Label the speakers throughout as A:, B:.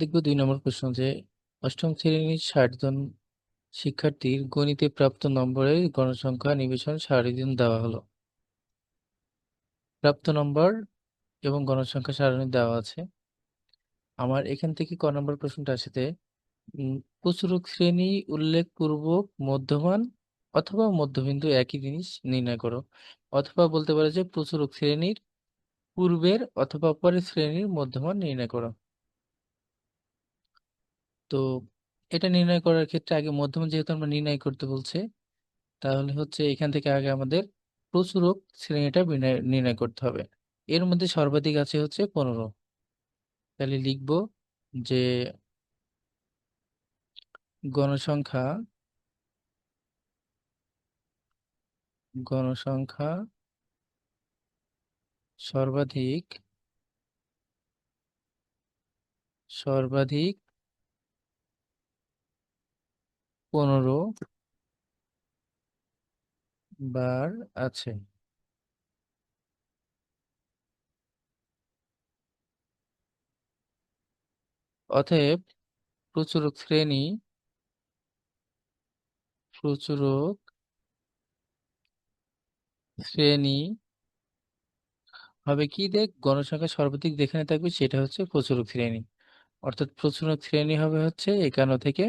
A: দেখব দুই নম্বর প্রশ্ন যে অষ্টম শ্রেণির ষাট জন শিক্ষার্থীর গণিতে প্রাপ্ত নম্বরের গণসংখ্যা নিবেশন সারণী দেওয়া হলো। প্রাপ্ত নম্বর এবং গণসংখ্যা সারণী দেওয়া আছে। আমার এখান থেকে ক নম্বর প্রশ্নটা উম, প্রচুরক শ্রেণি উল্লেখপূর্বক মধ্যমান অথবা মধ্যবিন্দু একই জিনিস নির্ণয় করো। অথবা বলতে পারো যে প্রচুরক শ্রেণির পূর্বের অথবা পরের শ্রেণির মধ্যমান নির্ণয় করো। তো এটা নির্ণয় করার ক্ষেত্রে আগে মধ্যমান যেহেতু আমরা নির্ণয় করতে বলছে, তাহলে হচ্ছে এখান থেকে আগে আমাদের প্রচুরক শ্রেণীটা নির্ণয় করতে হবে। এর মধ্যে সর্বাধিক আছে হচ্ছে পনেরো। তাহলে লিখব যে গণসংখ্যা গণসংখ্যা সর্বাধিক সর্বাধিক পনেরো বার আছে। অতএব প্রচুরক শ্রেণি প্রচুরক শ্রেণি হবে কি দেখ? গণসংখ্যা সর্বাধিক যেখানে থাকবে সেটা হচ্ছে প্রচুরক শ্রেণি। অর্থাৎ প্রচুরক শ্রেণি হবে হচ্ছে একান্ন থেকে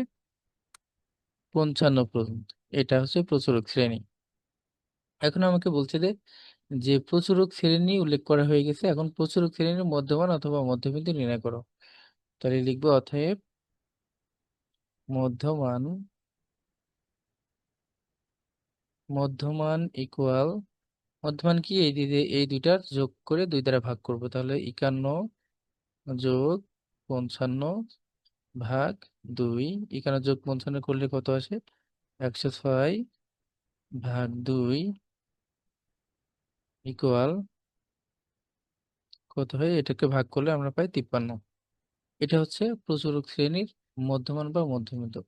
A: পঞ্চান্ন পর্যন্ত। এটা হচ্ছে প্রচুরক শ্রেণি। এখন আমাকে বলছে যে যে প্রচুরক শ্রেণি উল্লেখ করা হয়ে গেছে, এখন প্রচুরক শ্রেণির মধ্যমান অথবা মধ্যবিন্দু নির্ণয় করো। তাহলে লিখব, অতএব মধ্যমান মধ্যমান ইকুয়াল মধ্যমান কি? এই দিকে এই দুইটার যোগ করে দুই দ্বারা ভাগ করব। তাহলে একান্ন যোগ পঞ্চান্ন ভাগ দুই, এখানে যোগ পঞ্চান্ন করলে কত আসে? একশো ছয় ভাগ দুই ইকুয়াল কত হয়? এটাকে ভাগ করলে আমরা পাই তিপ্পান্ন। এটা হচ্ছে প্রচুর শ্রেণির মধ্যমান বা মধ্যবিন্দু